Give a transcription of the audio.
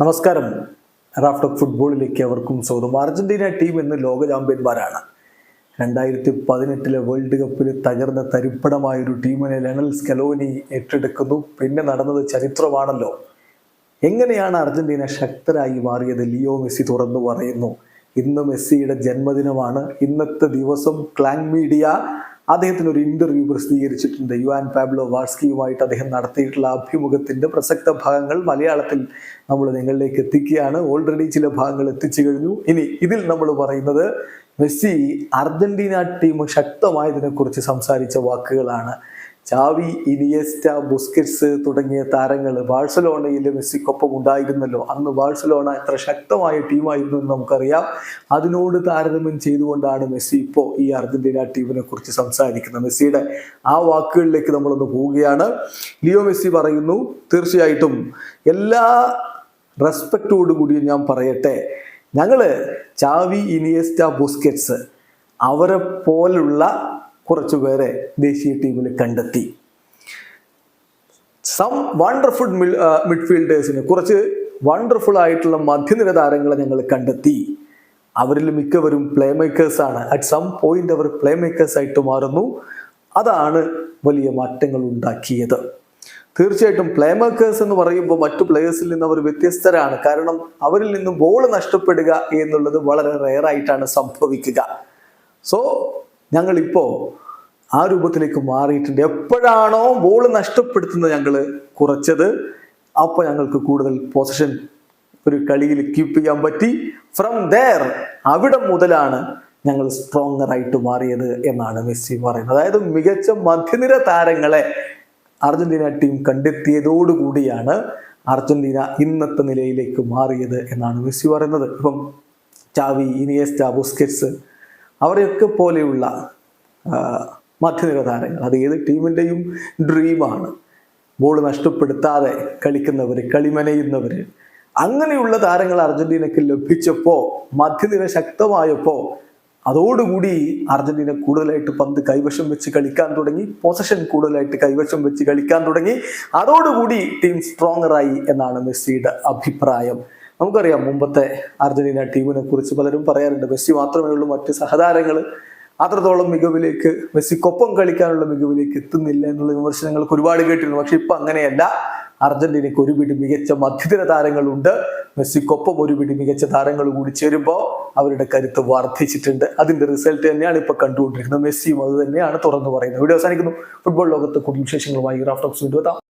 നമസ്കാരം. റാഫ്റ്റോക്ക് ഫുട്ബോളിലേക്ക് അവർക്കും സ്വാഗതം. അർജന്റീന ടീം ഇന്ന് ലോക ചാമ്പ്യന്മാരാണ്. രണ്ടായിരത്തി പതിനെട്ടിലെ വേൾഡ് കപ്പിൽ തകർന്ന തരിപ്പണമായ ഒരു ടീമിനെ ലണൽ സ്കലോനി ഏറ്റെടുക്കുന്നു. പിന്നെ നടന്നത് ചരിത്രമാണല്ലോ. എങ്ങനെയാണ് അർജന്റീന ശക്തരായി മാറിയത്? ലിയോ മെസ്സി തുറന്നു പറയുന്നു. ഇന്ന് മെസ്സിയുടെ ജന്മദിനമാണ്. ഇന്നത്തെ ദിവസം ക്ലാങ് മീഡിയ അദ്ദേഹത്തിന് ഒരു ഇന്റർവ്യൂ പ്രസിദ്ധീകരിച്ചിട്ടുണ്ട്. യുവാൻ പാബ്ലോ വാർസ്കിയുമായിട്ട് അദ്ദേഹം നടത്തിയിട്ടുള്ള അഭിമുഖത്തിന്റെ പ്രസക്ത ഭാഗങ്ങൾ മലയാളത്തിൽ നമ്മൾ നിങ്ങളിലേക്ക് എത്തിക്കുകയാണ്. ഓൾറെഡി ചില ഭാഗങ്ങൾ എത്തിച്ചു കഴിഞ്ഞു. ഇനി ഇതിൽ നമ്മൾ പറയുന്നത് മെസ്സി അർജന്റീന ടീം ശക്തമായതിനെ കുറിച്ച് സംസാരിച്ച വാക്കുകളാണ്. ചാവി ഇനിയസ്റ്റ ബുസ്കറ്റ്സ് തുടങ്ങിയ താരങ്ങൾ ബാഴ്സലോണയിൽ മെസ്സിക്കൊപ്പം ഉണ്ടായിരുന്നല്ലോ. അന്ന് ബാഴ്സലോണ എത്ര ശക്തമായ ടീമായിരുന്നു എന്ന് നമുക്കറിയാം. അതിനോട് താരതമ്യം ചെയ്തുകൊണ്ടാണ് മെസ്സി ഇപ്പോൾ ഈ അർജന്റീന ടീമിനെ കുറിച്ച് സംസാരിക്കുന്നത്. മെസ്സിയുടെ ആ വാക്കുകളിലേക്ക് നമ്മളൊന്ന് പോവുകയാണ്. ലിയോ മെസ്സി പറയുന്നു തീർച്ചയായിട്ടും എല്ലാ റെസ്പെക്റ്റോടു ഞാൻ പറയട്ടെ. ഞങ്ങൾ ചാവി ഇനിയസ്റ്റ ബുസ്കറ്റ്സ് അവരെ പോലുള്ള കുറച്ചു പേരെ ദേശീയ ടീമിൽ കണ്ടെത്തി. സം വണ്ടർഫുൾ മിഡ്ഫീൽഡേഴ്സിന് കുറച്ച് വണ്ടർഫുൾ ആയിട്ടുള്ള മധ്യനിര താരങ്ങളെ ഞങ്ങൾ കണ്ടെത്തി. അവരിൽ മിക്കവരും പ്ലേ ആണ്. അറ്റ് സം പോയിന്റ് അവർ പ്ലേ മേക്കേഴ്സ് ആയിട്ട് മാറുന്നു. അതാണ് വലിയ മാറ്റങ്ങൾ ഉണ്ടാക്കിയത്. തീർച്ചയായിട്ടും പ്ലേ മേക്കേഴ്സ് എന്ന് പറയുമ്പോൾ മറ്റു പ്ലേയേഴ്സിൽ നിന്ന് അവർ വ്യത്യസ്തരാണ്. കാരണം അവരിൽ നിന്നും ബോൾ നഷ്ടപ്പെടുക എന്നുള്ളത് വളരെ റെയർ ആയിട്ടാണ് സംഭവിക്കുക. സോ ഞങ്ങളിപ്പോൾ ആ രൂപത്തിലേക്ക് മാറിയിട്ടുണ്ട്. എപ്പോഴാണോ ബോൾ നഷ്ടപ്പെടുത്തുന്നത് ഞങ്ങൾ കുറച്ചത് അപ്പോൾ ഞങ്ങൾക്ക് കൂടുതൽ പൊസിഷൻ ഒരു കളിയിൽ കീപ്പ് ചെയ്യാൻ പറ്റി. ഫ്രം ദർ അവിടെ മുതലാണ് ഞങ്ങൾ സ്ട്രോങ്ങറായിട്ട് മാറിയത് എന്നാണ് മെസ്സി പറയുന്നത്. അതായത് മികച്ച മധ്യനിര താരങ്ങളെ അർജന്റീന ടീം കണ്ടെത്തിയതോടുകൂടിയാണ് അർജന്റീന ഇന്നത്തെ നിലയിലേക്ക് മാറിയത് എന്നാണ് മെസ്സി പറയുന്നത്. ഇപ്പം ചാവി ഇനിയസ്റ്റ ബുസ്കറ്റ്സ് അവരെയൊക്കെ പോലെയുള്ള മധ്യനിര താരങ്ങൾ അത് ഏത് ടീമിന്റെയും ഡ്രീമാണ് ബോൾ നഷ്ടപ്പെടുത്താതെ കളിക്കുന്നവർ കളിമനയുന്നവർ അങ്ങനെയുള്ള താരങ്ങൾ അർജന്റീനക്ക് ലഭിച്ചപ്പോൾ മധ്യനിര ശക്തമായപ്പോൾ അതോടുകൂടി അർജന്റീന കൂടുതലായിട്ട് പന്ത് കൈവശം വെച്ച് കളിക്കാൻ തുടങ്ങി പൊസഷൻ കൂടുതലായിട്ട് കൈവശം വെച്ച് കളിക്കാൻ തുടങ്ങി. അതോടുകൂടി ടീം സ്ട്രോങ്ങറായി എന്നാണ് മെസ്സിയുടെ അഭിപ്രായം. നമുക്കറിയാം മുമ്പത്തെ അർജന്റീന ടീമിനെ കുറിച്ച് പലരും പറയാറുണ്ട്. മെസ്സി മാത്രമേ ഉള്ളൂ മറ്റ് സഹതാരങ്ങൾ അത്രത്തോളം മികവിലേക്ക് മെസ്സിക്കൊപ്പം കളിക്കാനുള്ള മികവിലേക്ക് എത്തുന്നില്ല എന്നുള്ള വിമർശനങ്ങൾക്ക് ഒരുപാട് കേട്ടിരുന്നു പക്ഷെ ഇപ്പൊ അങ്ങനെയല്ല. അർജന്റീനയ്ക്ക് ഒരു പിടി മികച്ച മധ്യതര താരങ്ങളുണ്ട്. മെസ്സിക്കൊപ്പം ഒരു പിടി മികച്ച താരങ്ങൾ കൂടി ചേരുമ്പോൾ അവരുടെ കരുത്ത് വർദ്ധിച്ചിട്ടുണ്ട്. അതിന്റെ റിസൾട്ട് തന്നെയാണ് ഇപ്പൊ കണ്ടുകൊണ്ടിരിക്കുന്നത്. മെസ്സിയും അത് തന്നെയാണ് തുറന്നു പറയുന്നത്. വീഡിയോ അവസാനിക്കുന്നു. ഫുട്ബോൾ ലോകത്ത് കൂടുതൽ വിശേഷങ്ങളുമായി റാഫ്റ്റോക്സ് വീണ്ടും